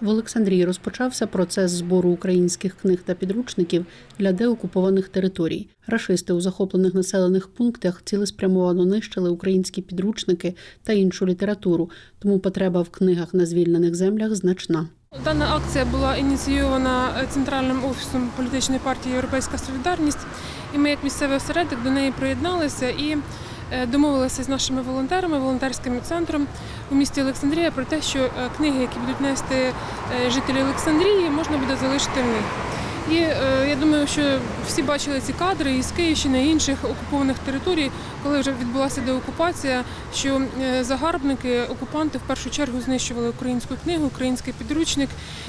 В Олександрії розпочався процес збору українських книг та підручників для деокупованих територій. Рашисти у захоплених населених пунктах цілеспрямовано нищили українські підручники та іншу літературу, тому потреба в книгах на звільнених землях значна. Дана акція була ініційована центральним офісом політичної партії Європейська Солідарність, і ми, як місцевий осередок, до неї приєдналися і е, домовилися з нашими волонтерами, волонтерським центром у місті Олександрія про те, що е, книги, які будуть нести е, жителі Олександрії, можна буде залишити в них. І я думаю, що всі бачили ці кадри із Київщини і інших окупованих територій, коли вже відбулася деокупація, що загарбники, окупанти в першу чергу знищували українську книгу, український підручник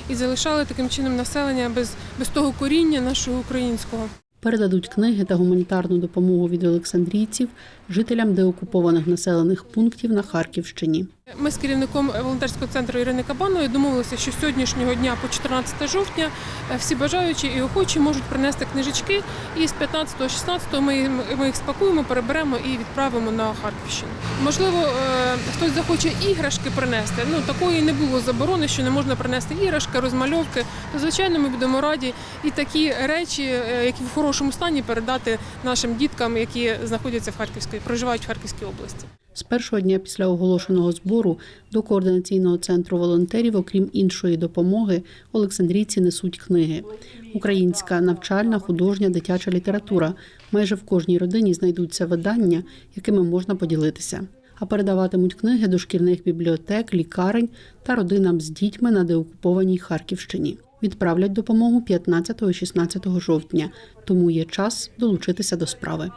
і залишали таким чином населення без, без того коріння нашого українського. Передадуть книги та гуманітарну допомогу від олександрійців жителям деокупованих населених пунктів на Харківщині. Ми з керівником волонтерського центру Ірини Кабаної домовилися, що з сьогоднішнього дня по 14 жовтня е, всі бажаючі і охочі можуть принести книжечки. І з 15-16 ми, їх спакуємо, переберемо і відправимо на Харківщину. Можливо, е, хтось захоче іграшки принести. Ну такої не було заборони, що не можна принести іграшки, розмальовки. То звичайно, ми будемо раді і такі речі, е, які в хорошому стані передати нашим діткам, які знаходяться в Харківській, проживають в Харківській області. З першого дня після оголошеного збору до координаційного центру волонтерів, окрім іншої допомоги, олександрійці несуть книги. Українська навчальна, художня, дитяча література. Майже в кожній родині знайдуться видання, якими можна поділитися. А передаватимуть книги до шкільних бібліотек, лікарень та родинам з дітьми на деокупованій Харківщині. Відправлять допомогу 15-16 жовтня, тому є час долучитися до справи.